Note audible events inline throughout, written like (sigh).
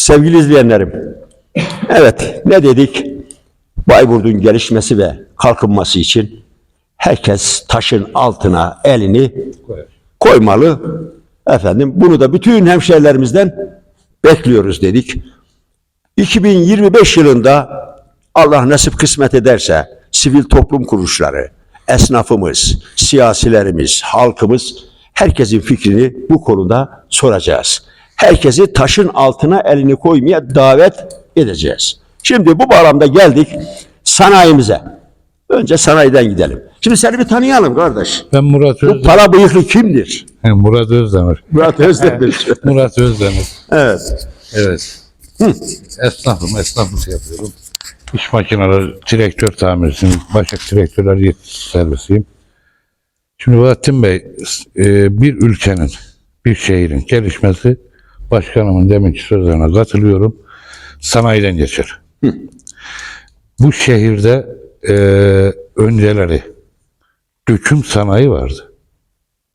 Sevgili izleyenlerim, evet ne dedik? Bayburt'un gelişmesi ve kalkınması için herkes taşın altına elini koymalı. Efendim bunu da bütün hemşehrilerimizden bekliyoruz dedik. 2025 yılında Allah nasip kısmet ederse sivil toplum kuruluşları, esnafımız, siyasilerimiz, halkımız herkesin fikrini bu konuda soracağız. Herkesi taşın altına elini koymaya davet edeceğiz. Şimdi bu bağlamda geldik sanayimize. Önce sanayiden gidelim. Şimdi seni bir tanıyalım kardeş. Ben Murat Bu Özdemir. para bıyıklı kimdir? Murat Özdemir. Murat Özdemir. (laughs) Murat Özdemir. evet. Evet. Esnafım, esnaflık yapıyorum. İş makineleri, traktör tamircisiyim. Başak traktörler yetiştirici servisiyim. Şimdi Bahattin Bey, e, bir ülkenin, bir şehrin gelişmesi başkanımın deminki sözlerine katılıyorum. Sanayiden geçer. Bu şehirde e, önceleri döküm sanayi vardı.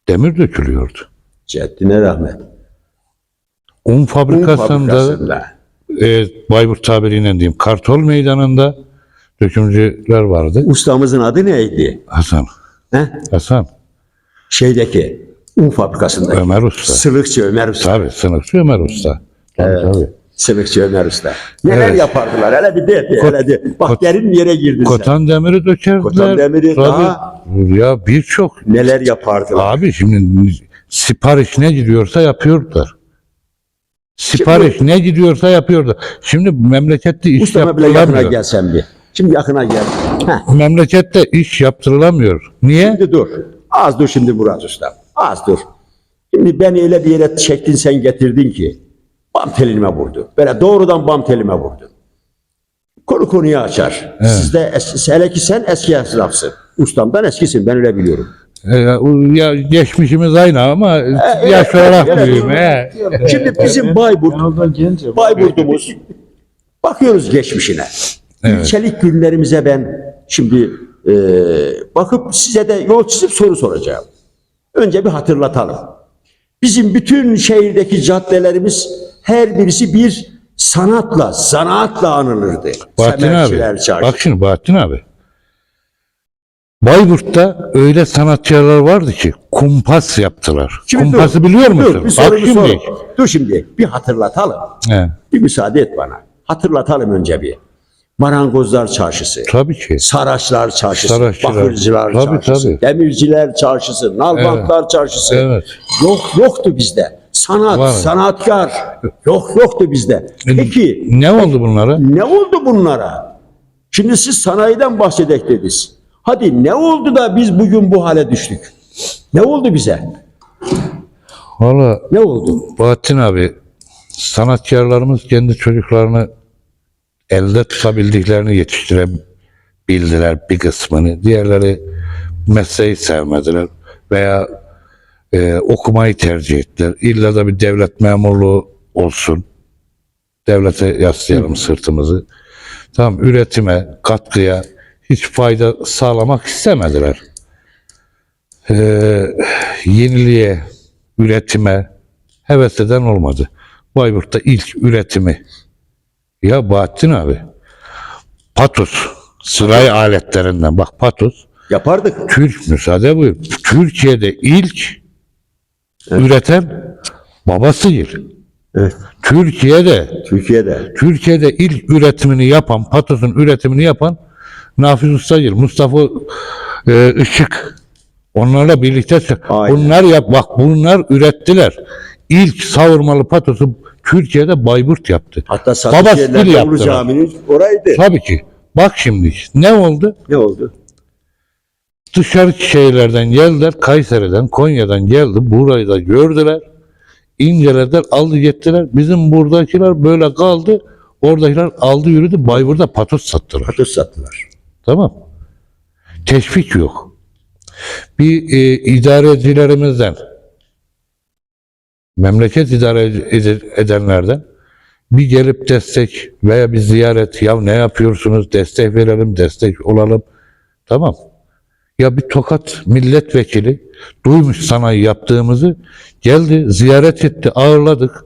Demir dökülüyordu. Ceddine rahmet. Un Un fabrikasında fabrikasında. e, Bayburt tabiriyle diyeyim Kartol Meydanı'nda dökümcüler vardı. Ustamızın adı neydi? Hasan, He? Hasan, Şeydeki un fabrikasındaki. Ömer Usta. Sılıkçı Ömer Usta. Tabii sınıfçı Ömer Usta. Tabii, Evet. tabii. Sılıkçı Ömer Usta. Neler Evet. yapardılar? Hele bir de, hele de. Bak kot- derin yere girdin sen. Kotan demiri dökerdiler. Kotan demiri Tabii. daha- Ya birçok. Neler yapardılar? Abi şimdi sipariş ne gidiyorsa yapıyorlar. Sipariş ne gidiyorsa yapıyorlar. Şimdi memlekette iş Ustama bile yakına yaptırılamıyor. gelsen bir. Şimdi yakına gel. Heh. Memlekette iş yaptırılamıyor. Niye? Şimdi dur. Az dur şimdi Murat Usta. Az dur. Şimdi beni öyle bir yere çektin sen getirdin ki. Bam telime vurdu. Böyle doğrudan bam telime vurdu. Konu konuyu açar. Siz de es- hele ki sen eski esnafsın. Ustamdan eskisin ben öyle biliyorum. E, ya geçmişimiz aynı ama evet, yaş olarak evet, büyüğüm. evet. he. Şimdi bizim Bayburt, Yanıldan gelince Bayburt'umuz bakıyoruz geçmişine. İlçelik günlerimize ben şimdi e, bakıp size de yol çizip soru soracağım. Önce bir hatırlatalım. Bizim bütün şehirdeki caddelerimiz her birisi bir sanatla, zanaatla anılırdı. Bahattin abi. Çarşı. Bak şimdi Bahattin abi. Bayburt'ta öyle sanatçılar vardı ki kumpas yaptılar. Şimdi Kumpası dur, biliyor dur, musun? bir Bak soru, bir soru. şimdi. Dur şimdi bir hatırlatalım. He, Bir müsaade et bana. Hatırlatalım önce bir. Marangozlar Çarşısı. tabii ki. Saraçlar Çarşısı, Saraççılar. Bakırcılar Tabii, Çarşısı, tabii. Demirciler Çarşısı, Nalbantlar Çarşısı. Evet. Yok yoktu bizde. Sanat, Var. sanatkar. Yok yoktu bizde. Peki Ne oldu bunlara? ne oldu bunlara? Şimdi siz sanayiden bahsedek dediniz. Hadi ne oldu da biz bugün bu hale düştük? Ne oldu bize? Valla Ne oldu? Bahattin abi sanatkarlarımız kendi çocuklarını elde tutabildiklerini yetiştirebildiler bir kısmını. Diğerleri mesleği sevmediler veya e, okumayı tercih ettiler. İlla da bir devlet memurluğu olsun. Devlete yaslayalım sırtımızı. Tam üretime, katkıya hiç fayda sağlamak istemediler. Ee, yeniliğe, üretime heves eden olmadı. Bayburt'ta ilk üretimi ya Bahattin abi patos sıray aletlerinden bak patos Yapardık. Türk müsaade buyur. Türkiye'de ilk üreten babasıdır. Evet. Türkiye'de Türkiye'de. Türkiye'de ilk üretimini yapan, patosun üretimini yapan Nafiz Ustagil, Mustafa e, Işık. Onlarla birlikte Aynen. bunlar yap bak bunlar ürettiler. İlk savurmalı patosu Türkiye'de Bayburt yaptı. Hatta satış yaptılar. Cami'nin oraydı. Tabii ki. Bak şimdi ne oldu? Ne oldu? Dışarı şehirlerden geldiler, Kayseri'den, Konya'dan geldi. Burayı da gördüler. incelediler, aldı gittiler. Bizim buradakiler böyle kaldı. Oradakiler aldı yürüdü. Bayburt'ta patos sattılar. Patos sattılar. Tamam. Teşvik yok. Bir e, idarecilerimizden, memleket idare ed- edenlerden bir gelip destek veya bir ziyaret, ya ne yapıyorsunuz, destek verelim, destek olalım. Tamam. Ya bir tokat milletvekili duymuş sanayi yaptığımızı geldi, ziyaret etti, ağırladık.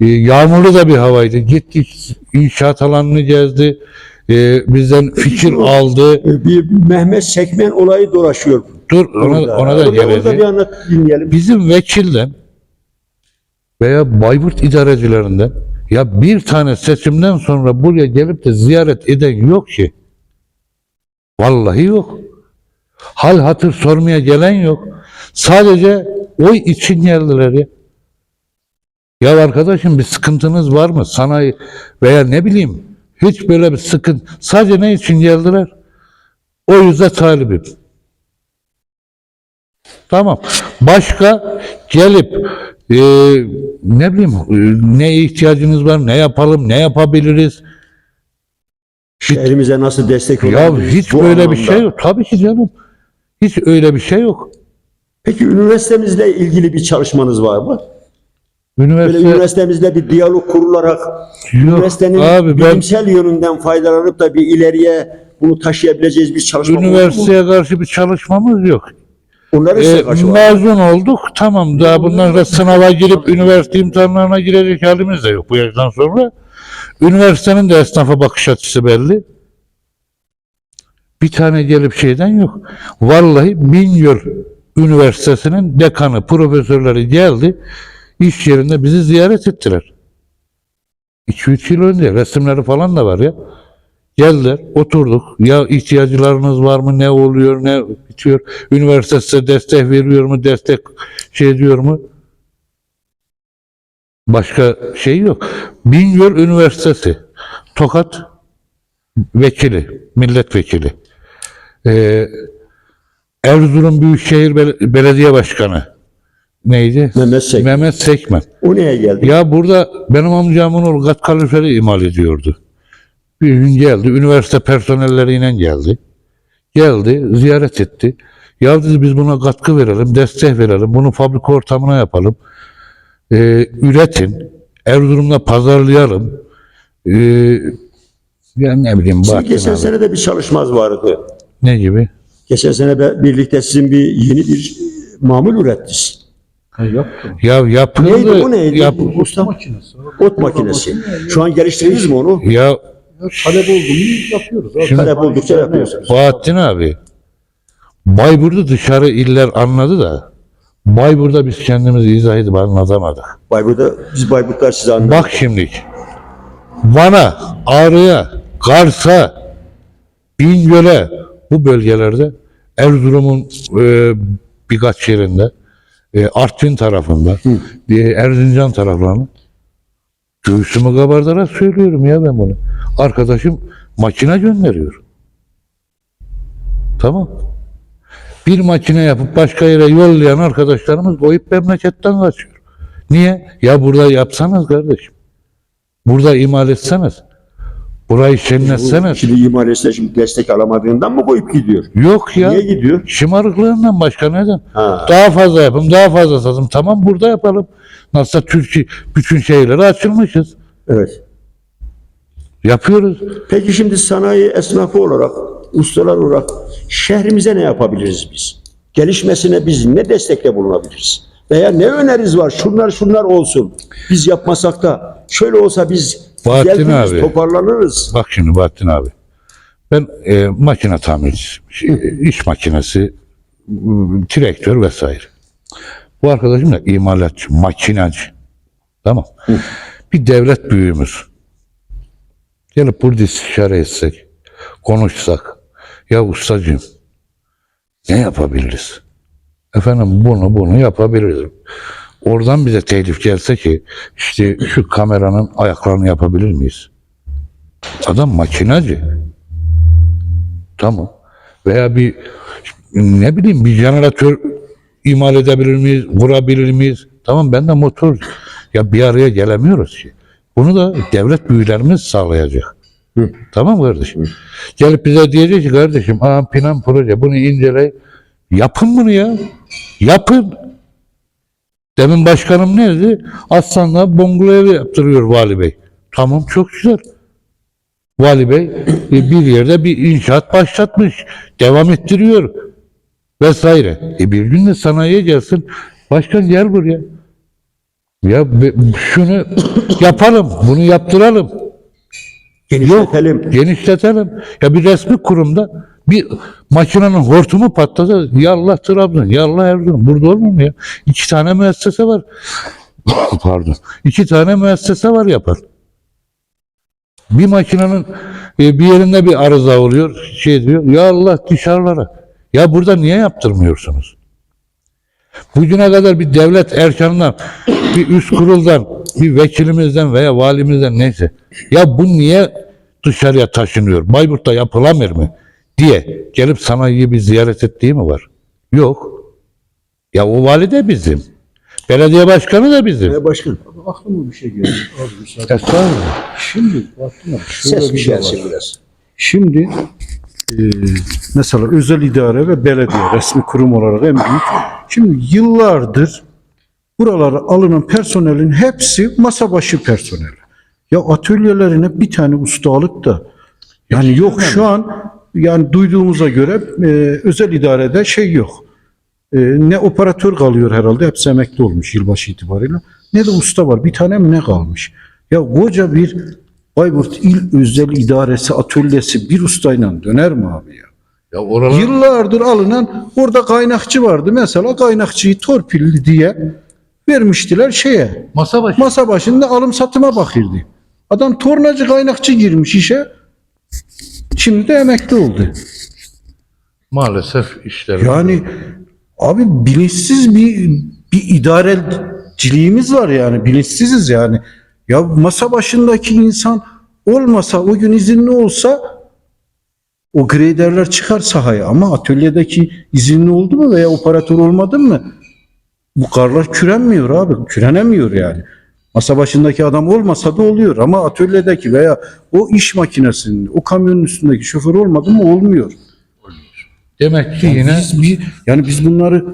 E, yağmurlu da bir havaydı. Gittik inşaat alanını gezdi. E, bizden fikir (laughs) aldı. Bir Mehmet Sekmen olayı dolaşıyor. Dur ona, ona da orada geleceğim. bir anlat dinleyelim. Bizim vekilden veya Bayburt idarecilerinden ya bir tane seçimden sonra buraya gelip de ziyaret eden yok ki. Vallahi yok. Hal hatır sormaya gelen yok. Sadece oy için geldiler ya. Ya arkadaşım bir sıkıntınız var mı? Sanayi veya ne bileyim hiç böyle bir sıkıntı. Sadece ne için geldiler? O yüzden talibim. Tamam. Başka gelip e, ne bileyim e, ne ihtiyacınız var, ne yapalım, ne yapabiliriz? Şehrimize nasıl destek Ya olabiliriz hiç böyle bir anlamda? şey yok. Tabii ki canım. Hiç öyle bir şey yok. Peki üniversitemizle ilgili bir çalışmanız var mı? Böyle Üniversite üniversitemizle bir diyalog kurularak yok. üniversitenin Abi ben bilimsel yönünden faydalanıp da bir ileriye bunu taşıyabileceğiz bir çalışma olur üniversiteye karşı bir çalışmamız yok. Onların E, var. mezun olduk. Tamam daha bundan sonra sınava girip üniversite imtihanlarına girecek halimiz de yok bu yaştan sonra. Üniversitenin de esnafa bakış açısı belli. Bir tane gelip şeyden yok. Vallahi Bingöl Üniversitesi'nin dekanı, profesörleri geldi. iş yerinde bizi ziyaret ettiler. 2-3 yıl önce resimleri falan da var ya. Geldiler, oturduk. Ya ihtiyaclarınız var mı? Ne oluyor? Ne bitiyor? Üniversite size destek veriyor mu? Destek şey diyor mu? Başka şey yok. Bingöl Üniversitesi. Tokat vekili, milletvekili. Ee, Erzurum Büyükşehir Bel- Belediye Başkanı. Neydi? Mehmet Sek. Mehmet Sekmen. O neye geldi? Ya burada benim amcamın oğlu kat kaloriferi imal ediyordu. Bir gün geldi, üniversite personelleriyle geldi. Geldi, ziyaret etti. Ya dedi biz buna katkı verelim, destek verelim, bunu fabrika ortamına yapalım. Ee, üretin, Erzurum'da pazarlayalım. Ee, ya ne bileyim Sizin geçen abi. sene de bir çalışmaz vardı. Ne gibi? Geçen sene birlikte sizin bir yeni bir mamul ürettiniz. Ya yapıldı. Neydi o neydi? yap- Usta Ot makinesi. Şu an geliştirdiniz mi onu? ya talep olduğunu yapıyoruz. Şimdi- Talep oldukça yapıyorsunuz. Bahattin abi, Bayburt'u dışarı iller anladı da Bayburt'ta biz kendimizi izah edip anlatamadık. Bayburt'ta, biz Bayburtlar size anladık. Bak şimdi Van'a, Ağrı'ya, Kars'a, Bingöl'e bu bölgelerde Erzurum'un e, birkaç yerinde e, Artvin tarafında e, Erzincan taraflarında göğsümü kabartarak söylüyorum ya ben bunu. Arkadaşım makine gönderiyor. Tamam. Bir makine yapıp başka yere yollayan arkadaşlarımız koyup memleketten kaçıyor. Niye? Ya burada yapsanız kardeşim. Burada imal etseniz. Burayı Bu şenletseniz. Şimdi imal etse şimdi destek alamadığından mı koyup gidiyor? Yok ya. Niye gidiyor? Şımarıklığından başka neden? Ha. Daha fazla yapın, daha fazla satın. Tamam burada yapalım. Nasılsa Türkiye bütün şeyleri açılmışız. Evet. Yapıyoruz. Peki şimdi sanayi esnafı olarak, ustalar olarak şehrimize ne yapabiliriz biz? Gelişmesine biz ne destekle bulunabiliriz? Veya ne öneriniz var? Şunlar şunlar olsun. Biz yapmasak da şöyle olsa biz Bahattin abi. toparlanırız. Bak şimdi Bahattin abi. Ben e, makine. Şey, iş makinesi, traktör vesaire. Bu arkadaşım da imalatçı, makinacı. Tamam. Bir devlet büyüğümüz. Gelip burada istişare etsek, konuşsak. Ya ustacığım, ne yapabiliriz? Efendim bunu bunu yapabiliriz. Oradan bize teklif gelse ki işte şu kameranın ayaklarını yapabilir miyiz? Adam makinacı. Tamam. Veya bir ne bileyim bir jeneratör imal edebilir miyiz, vurabilir miyiz? Tamam ben de motor. Ya bir araya gelemiyoruz ki. Bunu da devlet büyülerimiz sağlayacak. Tamam kardeşim. Gelip bize diyecek ki kardeşim aa plan proje bunu incele. Yapın bunu ya. Yapın. Demin başkanım nerede? Aslan'da bongolu evi yaptırıyor vali bey. Tamam çok güzel. Vali Bey e, bir yerde bir inşaat başlatmış. Devam ettiriyor. Vesaire. E bir gün de sanayiye gelsin. Başkan gel buraya. Ya be- şunu (coughs) yapalım, bunu yaptıralım, Genişletelim. genişletelim. Ya bir resmi kurumda bir makinenin hortumu patladı. Yallah Trabzon, yallah Erzurum. Burada olmuyor mu ya? İki tane müessese var. (coughs) Pardon. İki tane müessese var yapar. Bir makinenin e, bir yerinde bir arıza oluyor. Şey diyor. Ya Allah dışarılara. Ya burada niye yaptırmıyorsunuz? Bugüne kadar bir devlet erkanından, bir üst kuruldan, bir vekilimizden veya valimizden neyse. Ya bu niye dışarıya taşınıyor? Bayburt'ta yapılamır mı? Diye gelip sanayiyi bir ziyaret ettiği mi var? Yok. Ya o vali de bizim. Belediye başkanı da bizim. E, başkan. Aklıma bir şey geldi. Müsaade. Estağfurullah. Şimdi baktım şöyle Ses bir şey var. gelsin biraz. Şimdi e, mesela özel idare ve belediye resmi kurum olarak en büyük. Şimdi yıllardır buralara alınan personelin hepsi masa başı personel. Ya atölyelerine bir tane usta alıp da yani yok şu an yani duyduğumuza göre e, özel idarede şey yok. E, ne operatör kalıyor herhalde hepsi emekli olmuş yılbaşı itibariyle. Ne de usta var. Bir tane mi ne kalmış? Ya koca bir Bayburt İl Özel İdaresi atölyesi bir ustayla döner mi abi ya? Ya oralar Yıllardır alınan orada kaynakçı vardı. Mesela kaynakçıyı torpilli diye vermiştiler şeye. masa başı. Masa başında alım satıma bakırdı. Adam tornacı kaynakçı girmiş işe. Şimdi de emekli oldu. Maalesef işler. Yani abi bilinçsiz bir bir idareciliğimiz var yani bilinçsiziz yani. Ya masa başındaki insan olmasa o gün izinli olsa o graderler çıkar sahaya ama atölyedeki izinli oldu mu veya operatör olmadı mı bu karlar kürenmiyor abi kürenemiyor yani. Masa başındaki adam olmasa da oluyor ama atölyedeki veya o iş makinesinin o kamyonun üstündeki şoför olmadı mı olmuyor. Demek ki Yani yine biz, biz- yani biz bunları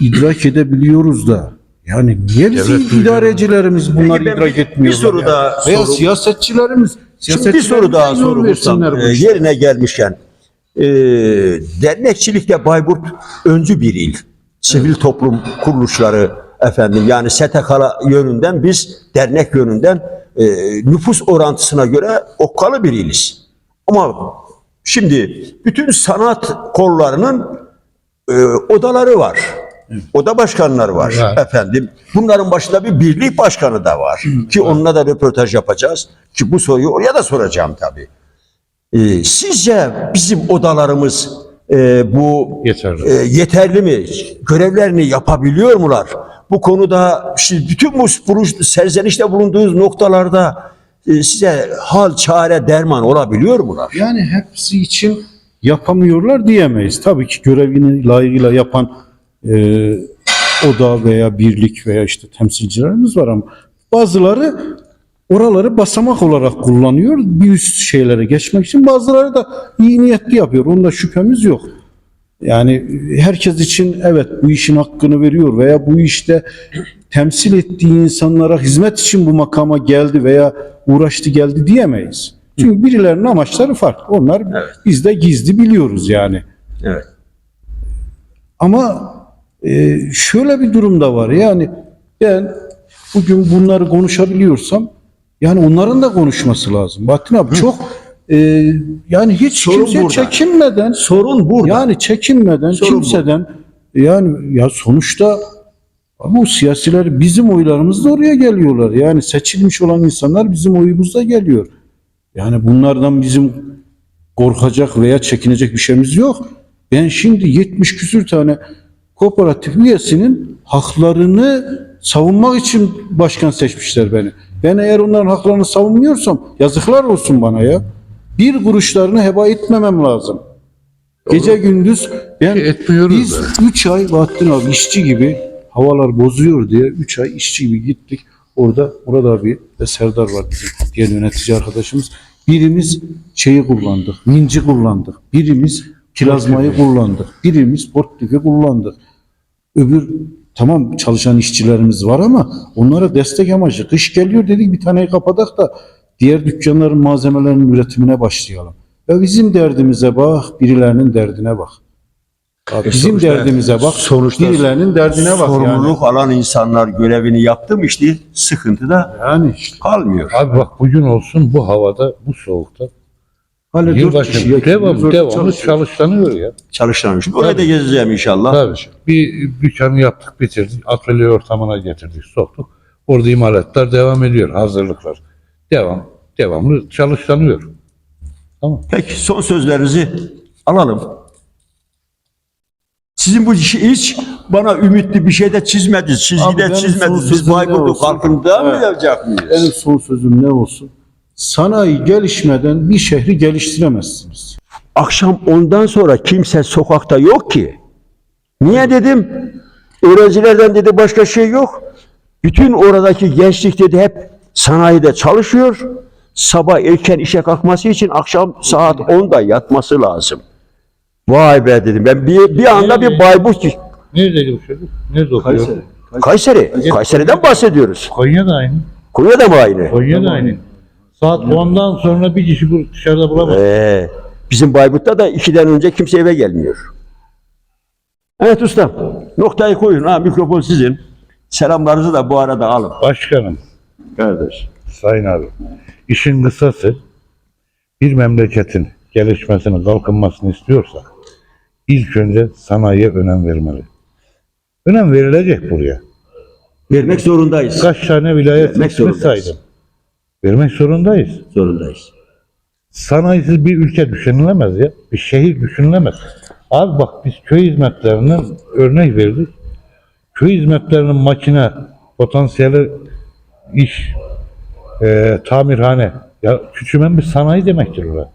idrak edebiliyoruz da. Yani niye bizim Devlet idarecilerimiz bunları Peki idrak etmiyor? bir soru daha Veya siyasetçilerimiz. Şimdi bir soru daha siyasetçilerimize yol soru bulsam versinler bu e, yerine gelmişken. E, dernekçilikte Bayburt öncü bir il. Sivil toplum kuruluşları efendim yani STK yönünden biz dernek yönünden e, nüfus orantısına göre okkalı bir iliz. Ama şimdi bütün sanat kollarının e, odaları var. Oda başkanları var Var. efendim. Bunların başında bir birlik başkanı da var. Ki onunla da röportaj yapacağız. Ki bu soruyu oraya da soracağım tabii. Ee, sizce bizim odalarımız e, bu Yeterli. e, yeterli mi? Görevlerini yapabiliyor mular? Bu konuda şimdi bütün bu buluş- serzenişte bulunduğunuz noktalarda e, size hal, çare, derman olabiliyor mular? Yani hepsi için yapamıyorlar diyemeyiz. Tabii ki görevini layığıyla yapan e, oda veya birlik veya işte temsilcilerimiz var ama bazıları oraları basamak olarak kullanıyor bir üst şeylere geçmek için. Bazıları da iyi niyetli yapıyor. Onda şüphemiz yok. Yani herkes için evet bu işin hakkını veriyor veya bu işte temsil ettiği insanlara hizmet için bu makama geldi veya uğraştı geldi diyemeyiz. Çünkü birilerinin amaçları farklı. Onlar biz de gizli biliyoruz yani. Evet. Ama e, şöyle bir durum da var. Yani ben bugün bunları konuşabiliyorsam yani onların da konuşması lazım. Bahattin abi çok e, yani hiç Sorun kimseye burada. çekinmeden Sorun burada. yani çekinmeden Sorun kimseden yani ya sonuçta bu siyasiler bizim oylarımızla oraya geliyorlar. Yani seçilmiş olan insanlar bizim oyumuzda geliyor. Yani bunlardan bizim korkacak veya çekinecek bir şeyimiz yok. Ben şimdi 70 küsür tane kooperatif üyesinin haklarını savunmak için başkan seçmişler beni. Ben eğer onların haklarını savunmuyorsam yazıklar olsun bana ya. Bir kuruşlarını heba etmemem lazım. Gece gündüz ben etmiyoruz biz da. 3 ay Bahattin abi işçi gibi havalar bozuyor diye 3 ay işçi gibi gittik. Orada Murat abi ve Serdar var bizim diğer yönetici arkadaşımız. Birimiz şeyi kullandık, minci kullandık. Birimiz plazmayı kullandık. Birimiz portlifi kullandık. Öbür tamam çalışan işçilerimiz var ama onlara destek amacı. Kış geliyor dedik bir taneyi kapatak da diğer dükkanların malzemelerinin üretimine başlayalım. Ve bizim derdimize bak, birilerinin derdine bak. Bizim sonuçta- derdimize bak. sonuçta birilerinin derdine bak Sorumluluk alan insanlar görevini yaptı mı işte sıkıntı da yani. Yani işte. kalmıyor. Abi bak bugün olsun bu havada, bu soğukta. Hala Yılbaşı kişi, devam, devamlı çalışlanıyor ya. Çalışlanmış. Oraya da gezeceğim inşallah. Tabii. Bir dükkanı yaptık, bitirdik. Atölye ortamına getirdik, soktuk. Orada imalatlar devam ediyor, hazırlıklar. Devam, devamlı çalışlanıyor. Tamam. Peki son sözlerinizi alalım. Sizin bu işi hiç bana ümitli bir şey de çizmediniz. Abi benim son çizmediniz. Biz sözüm ne Bayburt'u olsun? kalkında mı Evet. yapacak Benim mıyız? son sözüm ne olsun? Sanayi gelişmeden bir şehri geliştiremezsiniz. Akşam ondan sonra kimse sokakta yok ki. Niye dedim? Öğrencilerden dedi başka şey yok. Bütün oradaki gençlik dedi hep sanayide çalışıyor. Sabah erken işe kalkması için akşam saat 10'da yatması lazım. Vay be dedim. Ben bir, bir anda bir Bayburt Neredeydi bu çocuk? Nerede okuyor? Kayseri. Kayseri'den bahsediyoruz. Konya'da aynı. Konya'da mı aynı? Konya'da aynı. Saat 10'dan sonra bir kişi bu dışarıda bulamaz. Ee, bizim Bayburt'ta da ikiden önce kimse eve gelmiyor. Evet ustam. Noktayı koyun. Ha, mikrofon sizin. Selamlarınızı da bu arada alın. Başkanım, Kardeş. Sayın abi, işin kısası bir memleketin gelişmesini, kalkınmasını istiyorsak ilk önce sanayiye önem vermeli. Önem verilecek buraya. Vermek zorundayız. Kaç tane vilayet Vermek ismi zorundayız. saydım. Vermek zorundayız. Zorundayız. Sanayisiz bir ülke düşünülemez ya. Bir şehir düşünülemez. Abi bak biz köy hizmetlerinden örnek verdik. Köy hizmetlerinin makine, potansiyeli iş, e, tamirhane. Ya küçümen bir sanayi demektir orası.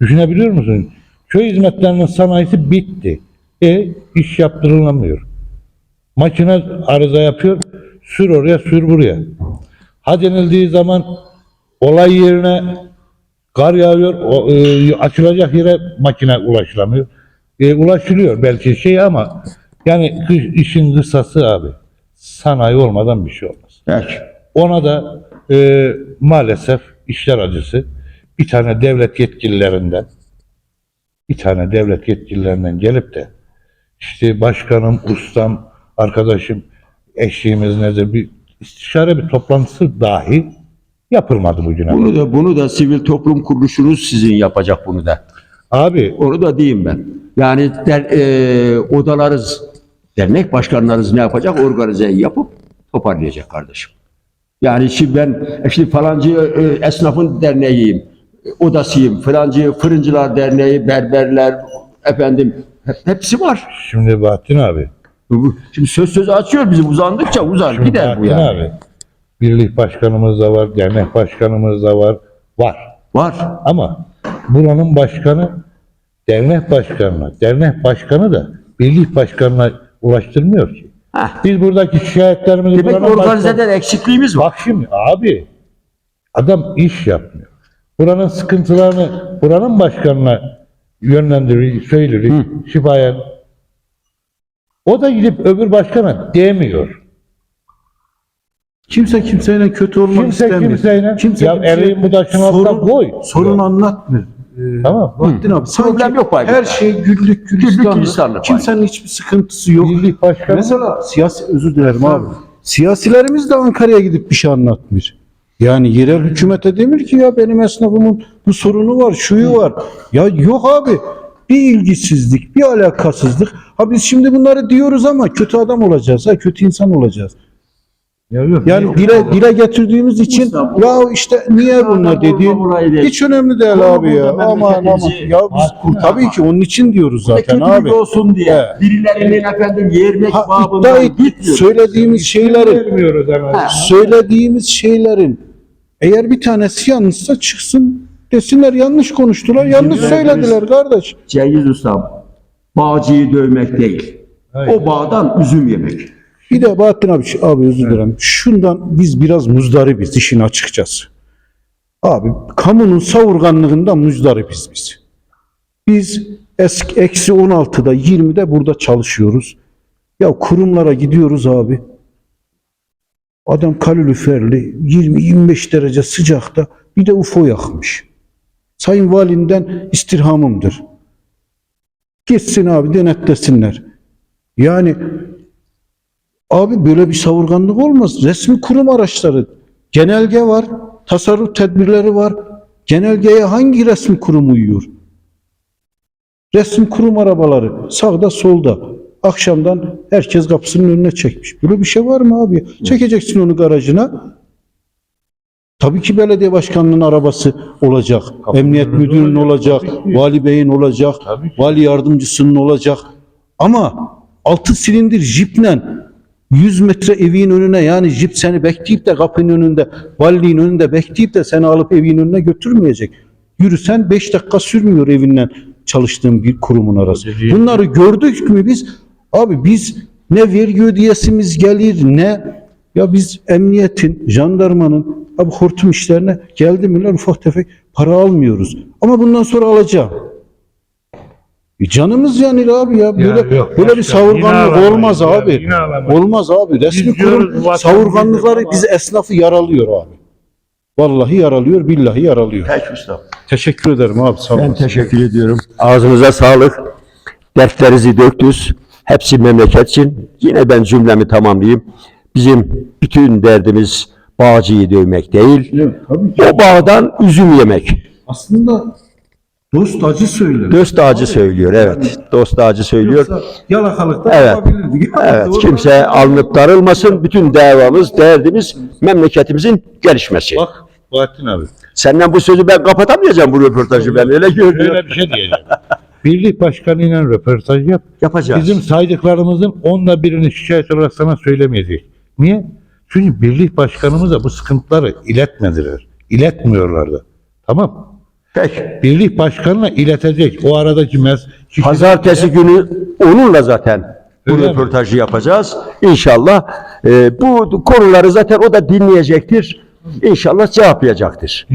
Düşünebiliyor musun? Köy hizmetlerinin sanayisi bitti. E iş yaptırılamıyor. Makine arıza yapıyor. Sür oraya, sür buraya. Ha denildiği zaman olay yerine Kar yağıyor, o, e, açılacak yere makine ulaşılamıyor. E, ulaşılıyor belki şey ama yani kış, işin kısası abi. Sanayi olmadan bir şey olmaz. Peki. Ona da e, maalesef işler acısı bir tane devlet yetkililerinden bir tane devlet yetkililerinden gelip de işte başkanım, ustam, arkadaşım, eşliğimiz nedir bir istişare bir toplantısı dahi yapılmadı bugüne. Bunu da bunu da sivil toplum kuruluşunuz sizin yapacak bunu da. Abi Onu da diyeyim ben. Yani der, e, odalarız, dernek başkanlarınız ne yapacak? Organize yapıp toparlayacak kardeşim. Yani şimdi ben e, şimdi falancı e, esnafın derneğiyim, e, odasıyım, falancı fırıncılar derneği, berberler, efendim hep, hepsi var. Şimdi Bahattin abi. Şimdi söz söz açıyor bizim uzandıkça uzar Şimdi gider bu Bahattin yani. abi. Birlik başkanımız da var, dernek başkanımız da var. Var. Var. Ama buranın başkanı dernek başkanına, dernek başkanı da birlik başkanına ulaştırmıyor ki. Heh. Biz buradaki şikayetlerimizi Demek buranın organizeden eksikliğimiz var. Bak şimdi abi adam iş yapmıyor. Buranın sıkıntılarını buranın başkanına yönlendiriyor, söylüyor, şifayen. O da gidip öbür başkana demiyor. Kimse kimseyle kötü olmak Kimse istemiyor. kimseyle- kimse Ya kimseye eriğin budakını altına sorun- koy. Sorun anlatmıyor. Ee, Tamam. Bahattin abi sanki Problem yok Bayburt'ta. her şey güllük gülistanlık. gülistanlık Kimsenin hiçbir sıkıntısı yok. Birlik başkanı Mesela siyasi özür dilerim abi. Siyasilerimiz de Ankara'ya gidip bir şey anlatmıyor. Yani yerel hükümete demiyor ki ya benim esnafımın bu sorunu var, şuyu var. Ya yok abi. Bir ilgisizlik, bir alakasızlık. Ha biz şimdi bunları diyoruz ama kötü adam olacağız, ha kötü insan olacağız. Yani dile dile getirdiğimiz için ya işte niye bunlar dediğin hiç önemli değil abi ya. Aman aman. Ya biz tabii ki onun için diyoruz zaten abi. olsun diye. Evet. Birilerinin efendim yermek gitmiyor. söylediğimiz şeylerin söylediğimiz şeylerin eğer bir tanesi yanlışsa çıksın desinler yanlış konuştular, yanlış söylediler kardeş. Cengiz Ustam, bağcıyı dövmek değil. Hayır. O bağdan üzüm yemek. Bir de Bahattin abi, abi özür dilerim. Şundan biz biraz muzdaribiz işin açıkçası. Abi kamunun savurganlığından muzdaribiz biz. Biz eski eksi 16'da 20'de burada çalışıyoruz. Ya kurumlara gidiyoruz abi. Adam kaloriferli 20-25 derece sıcakta bir de UFO yakmış. Sayın Valimden istirhamımdır. Gitsin abi denetlesinler. Yani abi böyle bir savurganlık olmaz. Resmi kurum araçları. Genelge var. Tasarruf tedbirleri var. Genelgeye hangi resmi kurum uyuyor? Resmi kurum arabaları sağda solda. Akşamdan herkes kapısının önüne çekmiş. Böyle bir şey var mı abi? Çekeceksin onu garajına. Tabii ki belediye başkanının arabası olacak. Emniyet önünde müdürünün olacak. Vali beyin olacak. Vali yardımcısının olacak. Ama altı silindir jiple 100 metre evin önüne yani jip seni bekleyip de kapının önünde, valiliğin önünde bekleyip de seni alıp evin önüne götürmeyecek. Yürüsen 5 dakika sürmüyor evinden çalıştığın bir kurumun arası. Bunları gördük mü biz? Abi biz ne vergi ödeyesimiz gelir ne ya biz emniyetin, jandarmanın abi hortum işlerine geldi mi lan ufak tefek para almıyoruz. Ama bundan sonra alacağım. E Canımız yanır abi ya. Böyle yok, böyle bir başka, yine savurganlık alamayız olmaz ya, abi. yine alamayız. Olmaz abi. Resmi Biz diyoruz, kurum vatan savurganlıkları bizim bizi esnafı yaralıyor abi. Vallahi yaralıyor, billahi yaralıyor. Peki usta. Teşekkür ederim abi. Sağ Ben olasın. teşekkür ediyorum. Ağzınıza sağlık. Dertlerinizi döktünüz. Hepsi memleket için. Yine ben cümlemi tamamlayayım. Bizim bütün derdimiz bağcıyı dövmek değil. Evet, tabii ki. O bağdan üzüm yemek. Aslında dost acı söyler. Dost ağacı söylüyor evet. Dost ağacı söylüyor. Yalakalıkta Evet. yapabilirdik. (laughs) Evet Doğru. kimse alınıp darılmasın. Bütün davamız, derdimiz memleketimizin gelişmesi. Bak Bahattin abi. Senden bu sözü ben kapatamayacağım bu röportajı ben öyle görüyorum. Şöyle bir şey diyeceğim. (laughs) Birlik başkanıyla röportaj yap. Yapacağız. Bizim saydıklarımızın onla birini şikayet olarak sana söylemeyecek. Niye? Çünkü birlik başkanımıza bu sıkıntıları iletmediler. İletmiyorlar da. Tamam. Peki. Birlik başkanına iletecek. O aradaki mez... Pazartesi günü onunla zaten bu Öyle mi? röportajı yapacağız. İnşallah e, bu konuları zaten o da dinleyecektir. İnşallah cevaplayacaktır.